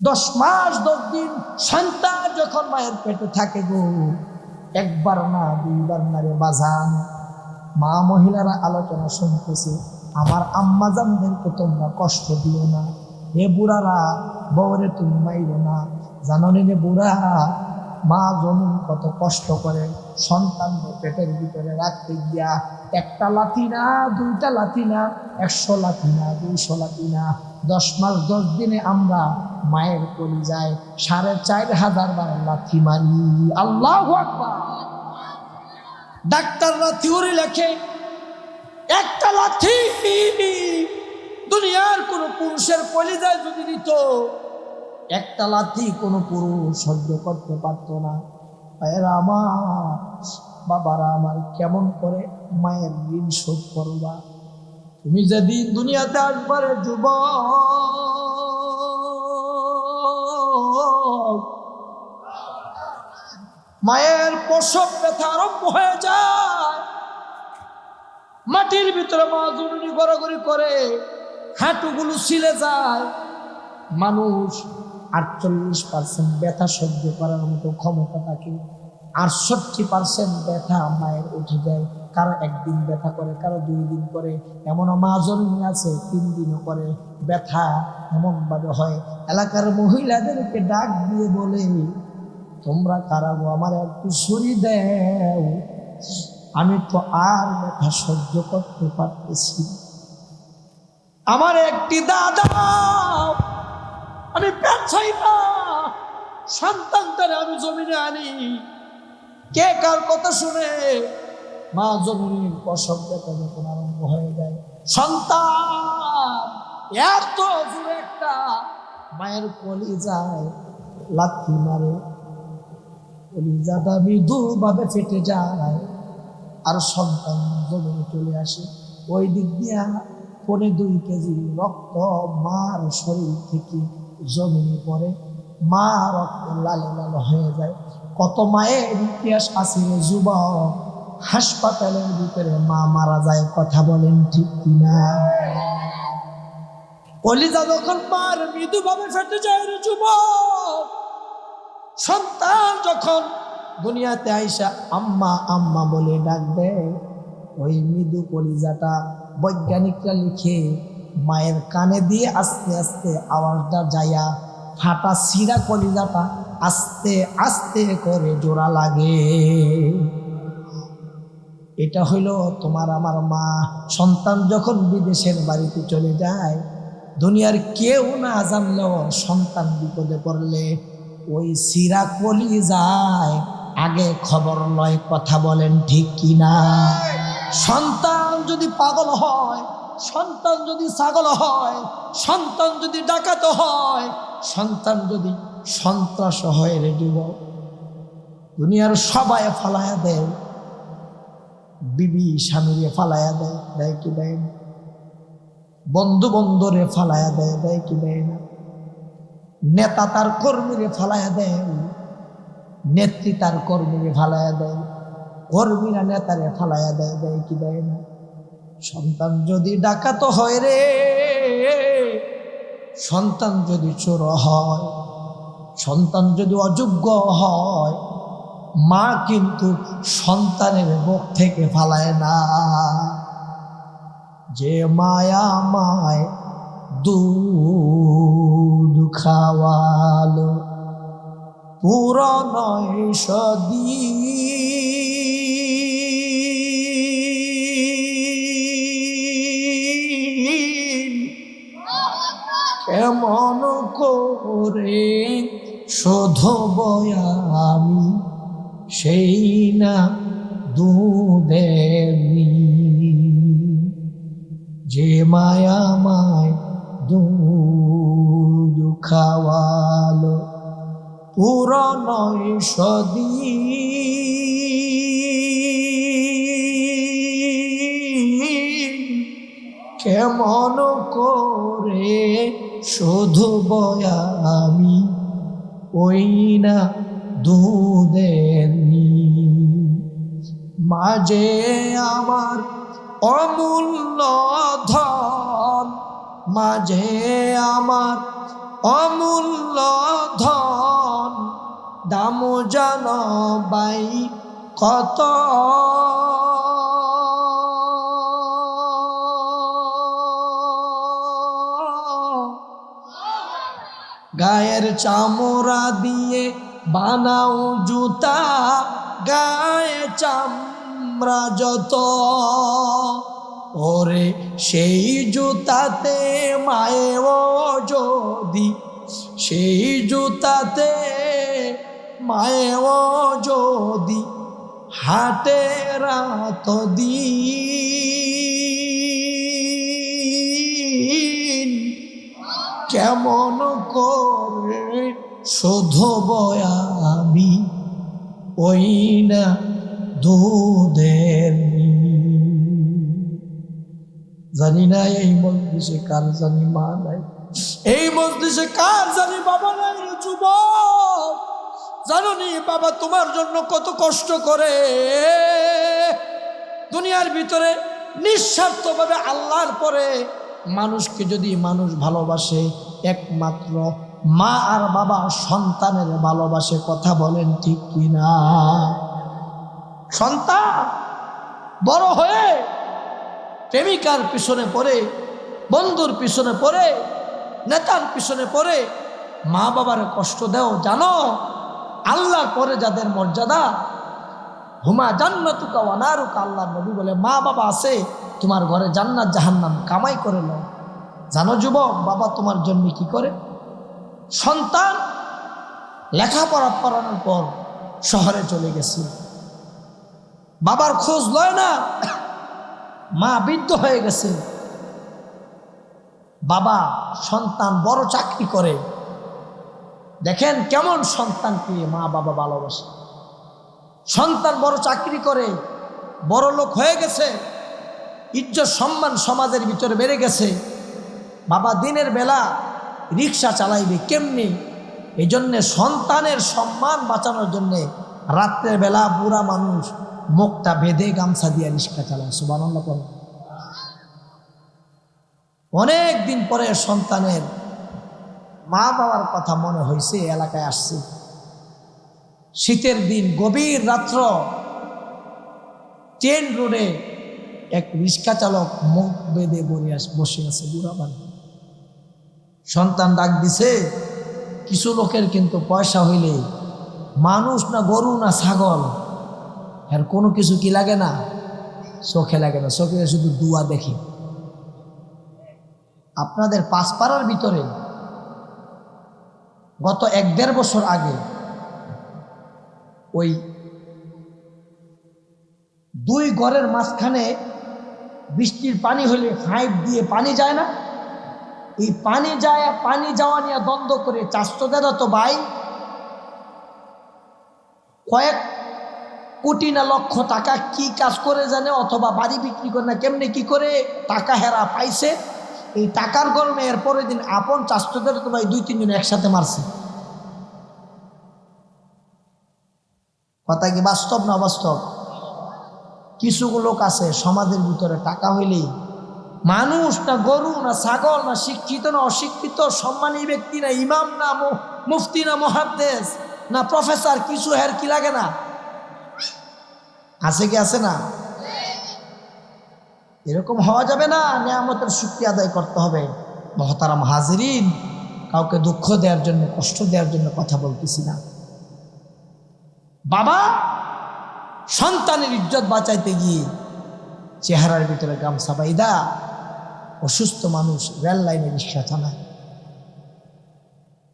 দশ মাস, দশ দিন সন্তান যখন মায়ের পেটে থাকে গো, একবার না, দুইবার না রে বাজান। মা মহিলারা আলোচনা শুনতেছে, আমার আম্মা জানদেরকে তোমরা কষ্ট দিও না। হে বুড়ারা, বউরে তুমি মাইরো না। জানো রে বুড়া, মা জমিন কত কষ্ট করে সন্তান পেটের ভিতরে রাখতে গিয়া, একটা লাথি না, দুইটা লাথি না, একশো লাথি না, দুইশো লাথি না দশ মাস, দশ দিনে আমরা মায়ের কলি যায় সাড়ে চার হাজার বার লাথি মারি। আল্লাহ ডাক্তাররা থিওরি লেখে, একটা লাথি দুনিয়ার কোন পুরুষের কলিজায় যদি দিত, একটা লাথি কোনো পুরুষ সহ্য করতে পারতো না। বাবারা আমার, কেমন করে মায়ের ঋণ শোধ করবা? তুমি যেদিন দুনিয়াতে আসবারে যুব মায়ের প্রসব ব্যথা আরম্ভ হয়ে যায়। মাটির ভিতরে মা জননী গড়াগড়ি করে হাঁটুগুলো ছিলে যায়। মানুষ আটচল্লিশ পার্সেন্ট ব্যথা সহ্য করার মতো ক্ষমতা থাকে আটষট্টি পার্সেন্ট ব্যথা মায়ের উঠে যায়। কারও একদিন ব্যথা করে, কারও দুই দিন করে। এমনও মা জন্মে আছে, তিন দিনও করে ব্যথা এমনভাবে হয়। এলাকার মহিলাদেরকে ডাক দিয়ে বলে, তোমরা কারাগো আমার একটু সরি দেও। আমি তো আর ব্যথা সহ্য করতে পারতেছি আমার একটি দাদা, আমি পেছাই না। সন্তানটারে আমি জমিনে আনি। কে কার কথা শুনে? মা জমিনের প্রসব ব্যথা যখন আরম্ভ হয়ে যায়। সন্তান, এত জোরে একটা মায়ের কলি যায় লাথি মারে। কলিজাটা মৃদুভাবে ফেটে যায় আর সন্তান জমিনে চলে আসে। ওই দিক দিয়া পনে দুই কেজি রক্ত মার শরীর থেকে জমিনে পড়ে। মা রক্ত লালে লাল হয়ে যায়। কত মায়ের ইতিহাস আছে যুবক? হাসপাতালের ভিতরে মা মারা যায়, কথা বলেন ঠিক কিনা? কলিজা যখন মার মৃদুভাবে ফেটে যায় রে সন্তান যখন দুনিয়াতে আইসা আম্মা আম্মা বলে ডাক দেয়, ওই মৃদু কলিজাটা বৈজ্ঞানিকরা লিখে মায়ের কানে দিয়ে আস্তে আস্তে আওয়াজটা যাইয়া ফাটা সিরা কলিজাটা আস্তে আস্তে করে জোড়া লাগে। এটা হইল তোমার আমার মা। সন্তান যখন বিদেশের বাড়িতে চলে যায়, দুনিয়ার কেউ না জানলেও সন্তান বিপদে পড়লে ওই সিরা কলি যায়। আগে খবর লয়, কথা বলেন ঠিক কিনা? সন্তান যদি পাগল হয়, সন্তান যদি ছাগল হয়, সন্তান যদি ডাকাত হয়, সন্তান যদি সন্ত্রাস হয় রে যুবক দুনিয়ার সবাই ফালায়া দেয়। বিবি স্বামীরে ফালায়া দেয় দেয় কি দেয় না? বন্ধু বন্ধুরে ফালায়া দেয় দেয় কি দেয় না? নেতা তার কর্মীরে ফালায়া দেয়, নেত্রী তার কর্মীরে ফালায়া দেয়, কর্মীরা নেতারে ফালায়া দেয় দেয় কি দেয় না? সন্তান যদি ডাকাত হয় রে, সন্তান যদি চোর হয় সন্তান যদি অযোগ্য হয়, মা কিন্তু সন্তানের মুখ থেকে ফালায় না। যে মায়া মায় দুধ খাওয়ালো পুরনয় সদী কেমন করে শোধব আমি সেই না দুদেবী। যে মায়া মায় দুধ খাওয়ালো, পুরনয় সদী। কেমন করে শুধু আমি ওইনা মাঝে আমার অমূল্য ধন মাঝে আমার অমূল্য ধন। দাম জান বাই কত গায়ের চামড়া দিয়ে বানাও জুতা, গায়ে চামড়া যত। ওরে সেই জুতাতে মায়েও যদি, সেই জুতাতে মায়েও যদি, হাটে রাত দিন কেমন করে শোধব আমি? ওই না দুধের জানি না এই মজলিসে কার জানি মা নাই। এই মজলিসে কার জানি বাবা নাই যুবক? জানো নি বাবা তোমার জন্য কত কষ্ট করে। দুনিয়ার ভিতরে নিঃস্বার্থভাবে আল্লাহর পরে মানুষকে যদি মানুষ ভালোবাসে একমাত্র মা আর বাবা সন্তানের ভালোবাসে কথা বলেন ঠিক কিনা? সন্তান বড় হয়ে প্রেমিকার পিছনে পড়ে, বন্ধুর পিছনে পড়ে, নেতার পিছনে পড়ে, মা বাবার কষ্ট দেও, জানো, আল্লাহর পরে যাদের মর্যাদা, হুমা ওয়ানারুকা আল্লাহ নবী বলে, মা বাবা আছে, তোমার ঘরে জান্নাত জাহান্নাম কামাই করে নাও। জানো যুবক, বাবা তোমার জন্য কি করে? সন্তান লেখাপড়া পড়ানোর পর শহরে চলে গেছে বাবার খোঁজ লয় না, মা বৃদ্ধ হয়ে গেছে। বাবা সন্তান বড় চাকরি করে। দেখেন কেমন সন্তানকে মা বাবা ভালোবাসে। সন্তান বড় চাকরি করে, বড় লোক হয়ে গেছে, ইজ্জত সম্মান সমাজের ভিতরে বেড়ে গেছে। বাবা দিনের বেলা রিক্সা চালাইবে কেমনি? এই জন্যে সন্তানের সম্মান বাঁচানোর জন্যে রাত্রের বেলা বুড়া মানুষ মুখটা বেঁধে গামছা দিয়ে রিক্সা চালায় সুবানন্দ করে অনেক দিন পরে সন্তানের মা বাবার কথা মনে হয়েছে এলাকায় আসছে। শীতের দিন, গভীর রাত্র ট্রেন রোডে এক রিক্সা চালক মুখ বেঁধে বসে আছে বুড়া মানুষ। সন্তান ডাক দিছে, কিছু লোকের কিন্তু পয়সা হইলে মানুষ না গরু না ছাগল, আর কোনো কিছু কি লাগে না? চোখে লাগে না, চোখে শুধু দুয়া দেখি। আপনাদের পাঁচপাড়ার ভিতরে গত এক দেড় বছর আগে ওই দুই ঘরের মাঝখানে বৃষ্টির পানি হলে ফাইভ দিয়ে পানি যায় না? এই পানি যায়, পানি যাওয়া নিয়ে দ্বন্দ্ব করে দাদা তো ভাই কয়েক কোটি না লক্ষ টাকা কি কাজ করে জানে, অথবা বাড়ি বিক্রি করে না, কেমনে কি করে টাকা হেরা পাইছে। এই টাকার গরমে এর পরের দিন আপন চাষতদের তো ভাই দুই তিনজন একসাথে মারছে। কথা কি বাস্তব না বাস্তব কিছু লোক আছে, সমাজের ভিতরে টাকা হইলেই মানুষ না গরু, না ছাগল, না শিক্ষিত, না অশিক্ষিত, সম্মানী ব্যক্তি, না ইমাম, না মুফতি, না মহাদ্দেশ না প্রফেসর, কিছু হের কি লাগে না? আছে কি, আছে না? এরকম হওয়া যাবে না, নিয়ামতের শুক্রিয়া আদায় করতে হবে। মহতারাম হাজরিন, কাউকে দুঃখ দেওয়ার জন্য, কষ্ট দেওয়ার জন্য কথা বলতেছি না। বাবা, সন্তানের ইজ্জত বাঁচাইতে গিয়ে চেহারার ভিতরে গামছা বাইদা অসুস্থ মানুষ রেল লাইনে রিক্সা চালায়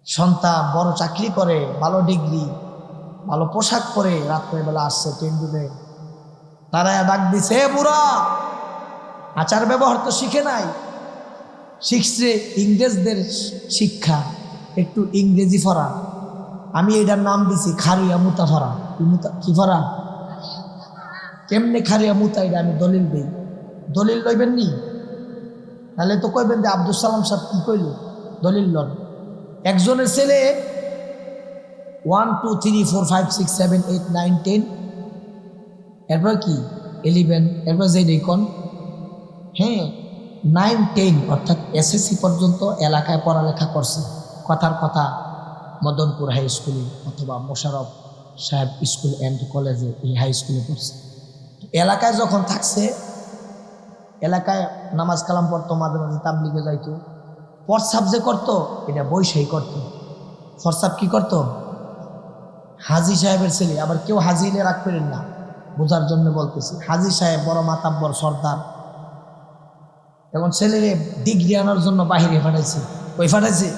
সন্তান বড় চাকরি করে, ভালো ডিগ্রি, ভালো পোশাক পরে রাত্রেবেলা আসছে ট্রেন তারা ডাক দিছে, "এ বুড়া, আচার ব্যবহার তো শিখে নাই। শিখছে ইংরেজদের শিক্ষা, একটু ইংরেজি ফরা। আমি এটার নাম দিছি, খারিয়া মুতা ফরা। কি ফরা? কেমনে খারিয়া মুতা, এটা আমি দলিল দিই। দলিল লইবেন নি? তাহলে তো কইবেন যে আব্দুল সালাম সাহেব কি কইল? দলিল লন। একজনের ছেলে one two three four five six seven eight nine ten এরপর কি? ইলেভেন এরপর যে রেকন হ্যাঁ নাইন টেন অর্থাৎ এসএসসি পর্যন্ত এলাকায় পড়ালেখা করছে। কথার কথা মদনপুর হাই স্কুলে অথবা মোশারফ সাহেব স্কুল অ্যান্ড কলেজে এই হাই স্কুলে পড়ছে। এলাকায় যখন থাকছে এলাকায় নামাজ কালাম পড়তো, মাঝে মাঝে তাবলিগে যাইতো। প্রসাব যে করতো, এটা বৈশাই করতো। ফরসাব কি করতো? হাজি সাহেবের ছেলে, আবার কেউ হাজিলে রাখ করেন না, বোঝার জন্য বলতেছি। হাজি সাহেব বড় মাতাব্বর সর্দার। এখন ছেলেরে ডিগ্রি আনার জন্য বাহিরে পাঠাইছে। ওই পাঠাইছে?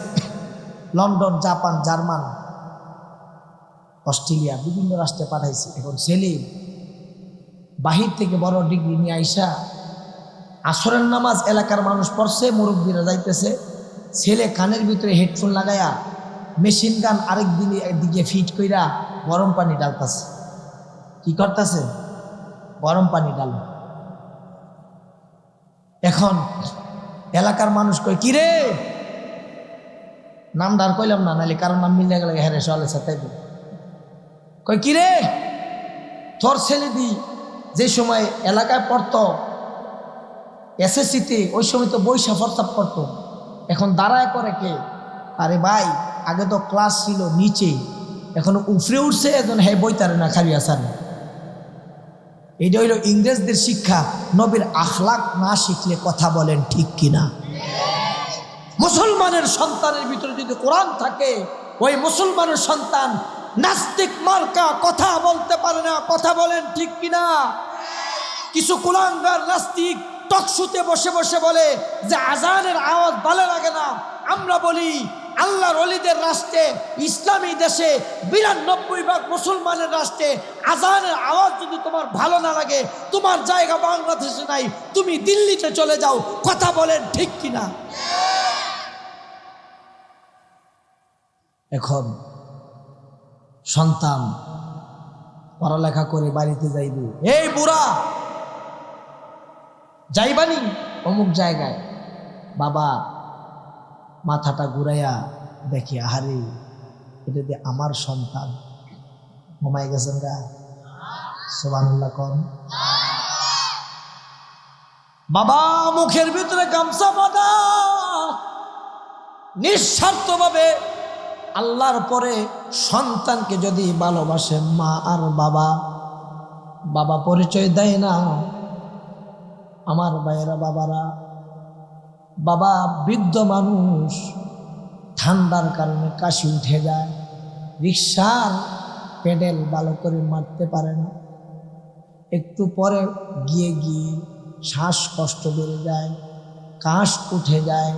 লন্ডন, জাপান, জার্মান, অস্ট্রেলিয়া, বিভিন্ন রাষ্ট্রে পাঠাইছে। এখন ছেলে বাহির থেকে বড় ডিগ্রি নিয়ে আইসা আসরের নামাজ এলাকার মানুষ পড়ছে, মুরব্বীরা যাইতেছে। ছেলে কানের ভিতরে হেডফোন লাগায়া মেশিন গান আরেক দিনে একদিকে ফিট কইরা গরম পানি ডালতাছে। কি করতেছে? গরম পানি ডাল। এখন এলাকার মানুষ কয়, কি রে? নাম ডার কইলাম না, নাহলে কারণ নাম মিলে গেলে হ্যাঁ রে সলে সাথে কয় কিরে তোর ছেলে দি যে সময় এলাকায় পড়তো এসএসসিতে ওই সময় তো বৈশা ফরসাপ করতো। এখন দাঁড়ায় করে কে? আরে ভাই, আগে তো ক্লাস ছিল নিচে। এখন উফরে উঠছে এখন হ্যাঁ বইতারে না খালি আসার। এইটা হইল ইংরেজদের শিক্ষা, নবীর আখলাক না শিখলে কথা বলেন ঠিক কিনা। মুসলমানের সন্তানের ভিতরে যদি কোরআন থাকে, ওই মুসলমানের সন্তান নাস্তিক মার্কা কথা বলতে পারে না, কথা বলেন ঠিক কিনা? কিছু কুলাঙ্গার নাস্তিক টকশুতে বসে বসে বলে যে আজানের আওয়াজ ভালো লাগে না। আমরা বলি, আল্লাহর অলিদের রাষ্ট্রে, ইসলামী দেশে বিরানব্বই ভাগ মুসলমানের রাষ্ট্রে আজানের আওয়াজ যদি তোমার ভালো না লাগে, তোমার জায়গা বাংলাদেশে নাই, তুমি দিল্লিতে চলে যাও, কথা বলেন ঠিক কিনা? এখন সন্তান পড়ালেখা করে বাড়িতে যাইবে। এই বুড়া যাইবানি? অমুক জায়গায়। বাবা, মাথাটা ঘুরাইয়া দেখি, আহারে, এটা দিয়ে আমার সন্তান। ঘুমাই গেছেন গা? সোবানুল্লাহ কম বাবা, মুখের ভিতরে গামছা বাঁধা। নিঃস্বার্থভাবে আল্লাহর পরে সন্তানকে যদি ভালোবাসে মা আর বাবা বাবা পরিচয় দেয় না। আমার ভাইয়েরা বাবারা। বাবা বৃদ্ধ মানুষ, ঠান্ডার কারণে কাশি উঠে যায়। রিক্সার পেডেল ভালো করে মারতে পারে না। একটু পরে গিয়ে গিয়ে শ্বাসকষ্ট বেড়ে যায়, কাশ উঠে যায়,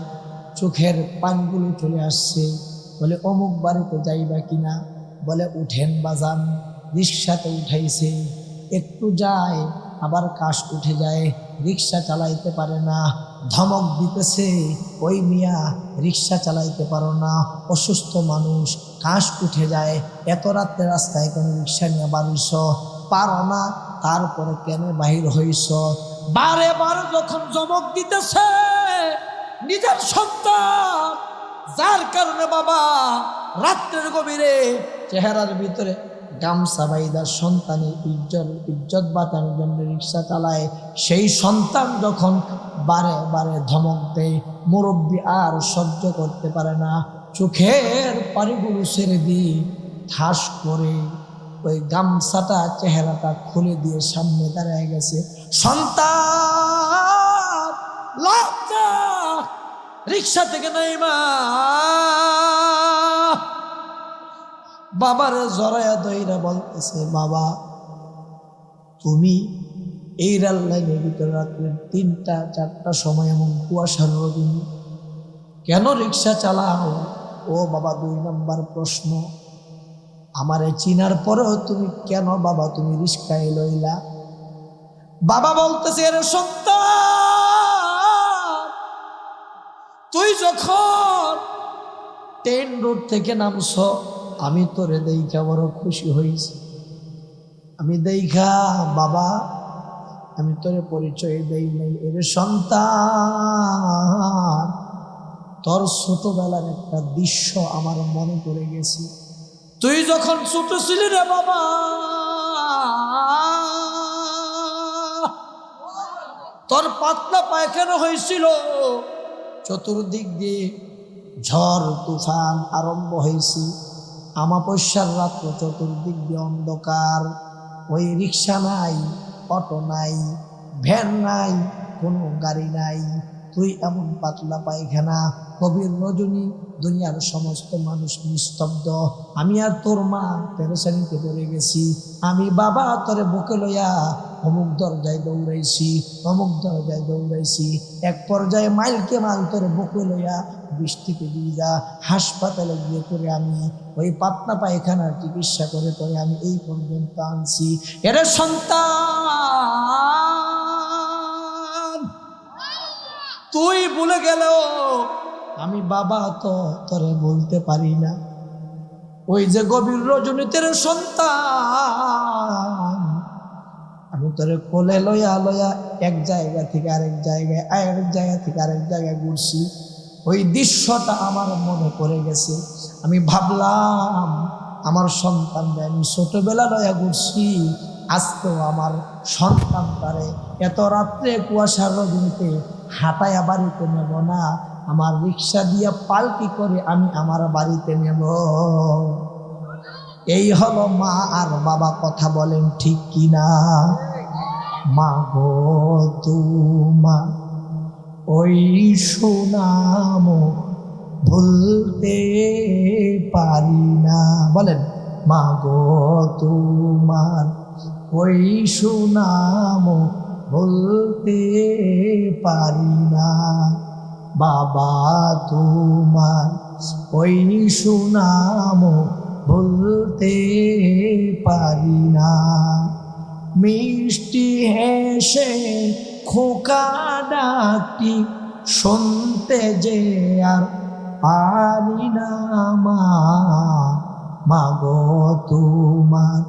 চোখের পানগুলো চলে আসছে। বলে, অমুক বাড়িতে যাইবা কিনা বলে, উঠেন বাজান, রিক্সাতে উঠাইছে। একটু যায় আবার কাশ উঠে যায়, রিক্সা চালাইতে পারে না। ধমক দিতেছে, ওই মিয়া, রিক্সা চালাইতে পারো না, অসুস্থ মানুষ। কাশ উঠে যায়, এত রাত্রে রাস্তায় কোনো রিক্সা নিয়ে বাড়িস? পারো না, তারপরে কেন বাহির হইস? বারে বারে যখন জমক দিতেছে, নিজের সন্তান, যার কারণে বাবা রাত্রের গভীরে চেহারার ভিতরে গামছা বাইদার সন্তানের ইজ্জত ইজ্জত বাঁচানোর জন্য রিক্সা চালায়। সেই সন্তান যখন বারে বারে ধমক দেয় মুরব্বী আর সহ্য করতে পারে না, চোখের পানিগুলো ছেড়ে দিয়ে ঠাস করে ওই গামছাটা, চেহারাটা খুলে দিয়ে সামনে দাঁড়ায় গেছে। সন্তান রিক্সা থেকে নাই মা বাবার জরায়া দইরা বলতেছে, বাবা, তুমি এই রেল লাইনের ভিতরে রাত্রে তিনটা, চারটা সময় এমন কুয়াশার রজনী কেন রিক্সা চালাও? ও বাবা, দুই নম্বর প্রশ্ন, আমারে চিনার পরেও তুমি কেন বাবা, তুমি রিক্সায় লইলা? বাবা বলতেছে, এর সন্তান, তুই যখন ট্রেন রোড থেকে নামছ আমি তোরে দেখা বড় খুশি হয়েছি। আমি দেখা, বাবা, আমি তোরে পরিচয় দেই নাই। এর সন্তান, তোর ছোটবেলার একটা দৃশ্য আমার মনে পড়ে গেছে। তুই যখন ছোট ছিলি রে বাবা, তোর পাতলা পায়খানা হয়েছিল। চতুর্দিক দিয়ে ঝড়, তুফান আরম্ভ হয়েছে। আমাপস্যার রাত্র চতুর্দিক দিয়ে অন্ধকার। ওই রিক্সা নাই, অটো নাই, ভ্যান নাই, কোনো গাড়ি নাই। তুই এমন পাতলা পায়খানা, কবির রজনী, দুনিয়ার সমস্ত মানুষ নিস্তব্ধ। আমি আর তোর মা পেরেশানিতে পড়ে গেছি। আমি বাবা তোরে বুকে লইয়া অমুক দরজায় দৌড়াইছি, অমুক দরজায় দৌড়াইছি। এক পর্যায়ে মাইলকে মাল তোরে বুকে লইয়া বৃষ্টিতে যা হাসপাতালে গিয়ে করে আমি, ওই পাতলা পায়খানার চিকিৎসা করে তোরে আমি এই পর্যন্ত আনছি। এরে সন্তান! তুই ভুলে গেল আমি বাবা তো তোরে বলতে পারি না। ওই যে গভীর রজনীতের সন্তান! আমি তোরে কোলে লইয়া লইয়া এক জায়গা থেকে আরেক জায়গায়, আরেক জায়গা থেকে আরেক জায়গায় ঘুরছি। ওই দৃশ্যটা আমার মনে পড়ে গেছে। আমি ভাবলাম, আমার সন্তানটা আমি ছোটবেলা লইয়া ঘুরছি, আজকেও আমার সন্তান পারে। এত রাত্রে কুয়াশার রজনীতে হাঁটাইয়া বাড়িতে নেব না, আমার রিক্সা দিয়ে পাল্টি করে আমি আমার বাড়িতে নেব। এই হলো মা আর বাবা কথা বলেন ঠিক কিনা? মা গো তোমা ওই সুনাম ভুলতে পারি না। বলেন মা গো তোমার, ওই সুনাম ভুলতে পারি না। বাবা তোমার, ওই সুনাম ভুলতে পারি না। মিষ্টি হেসে খোকা ডাকটি শুনতে যে আর পারি না মা, মাগো তোমার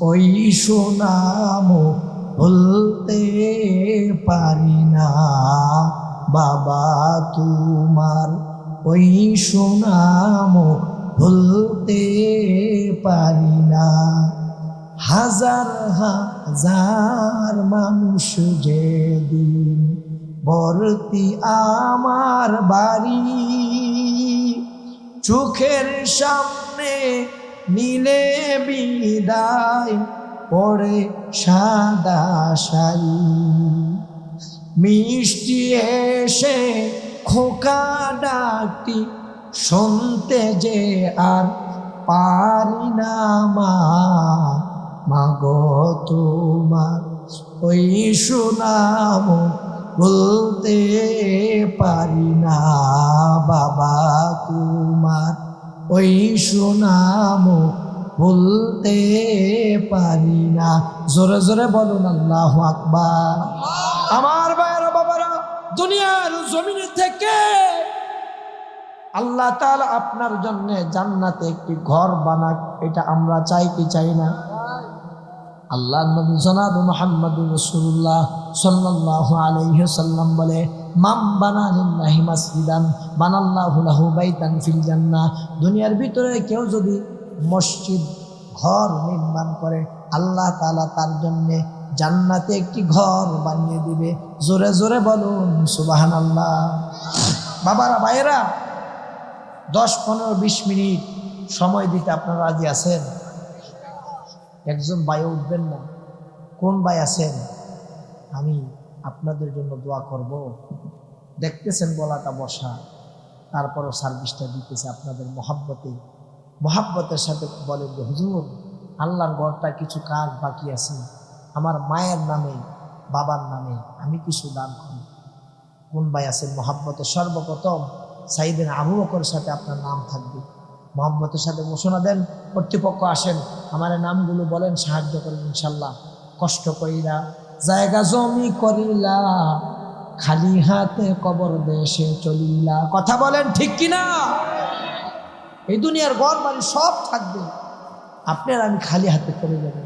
ওই সুনাম ভুলতে পারি না। বাবা তোমার ওই সুনাম ভুলতে পারি না। হাজার হাজার মানুষ যেদিন ভর্তি আমার বাড়ি, চোখের সামনে নীলে বিদায় পড়ে সাদা শাড়ি। মিষ্টি এসে খোকা ডাকটি শুনতে যে আর পারি না মা। মাগো তোমার, ওই সুনাম বলতে পারি না বাবা তোমার, ওই সুনাম বলতে পারি না। জোরে জোরে বলুন, আল্লাহ আকবার। আমার ভাইয়েরা বাবারা, দুনিয়ার জমিনে থেকে আল্লাহ তাআলা আপনার জন্য জান্নাতে একটি ঘর বানাক, এটা আমরা চাই কি চাই না? আল্লাহ নবী জনাব মোহাম্মদ রসুল্লাহ সাল্লাল্লাহু আলাইহি সাল্লাম বলে মাম বানা লিল্লাহি মাসজিদান বাইতান ফিল জান্নাহ। দুনিয়ার ভিতরে কেউ যদি মসজিদ, ঘর নির্মাণ করে, আল্লাহ তালা তার জন্য জান্নাতে একটি ঘর বানিয়ে দিবে। জোরে জোরে বলুন সুবাহান আল্লাহ বাবারা, ভাইয়েরা, দশ, পনেরো, বিশ মিনিট সময় দিতে আপনারা রাজি আছেন? একজন ভাই উঠবেন না। কোন ভাই আছেন? আমি আপনাদের জন্য দোয়া করব। দেখতেছেন বলাটা বসা। তারপরও সার্ভিসটা দিতেছে আপনাদের মহাব্বতে। মহাব্বতের সাথে বলেন যে, হুজুর, আল্লাহর ঘরটা কিছু কাজ বাকি আছে। আমার মায়ের নামে, বাবার নামে আমি কিছু দান করি কোন ভাই আছেন? মহাব্বতের সর্বপ্রথম সাইদিন আবু বকর সাথে আপনার নাম থাকবে। মোহাম্মতের সাথে ঘোষণা দেন, কর্তৃপক্ষ আসেন, আমার নামগুলো বলেন, সাহায্য করেন, ইনশাল্লাহ। কষ্ট করিলা জায়গা জমি করিলা, খালি হাতে কবর দেশে চলিলা। কথা বলেন ঠিক কিনা? এই দুনিয়ার ঘর বাড়ি সব থাকবে। আপনার আমি খালি হাতে চলে যাব।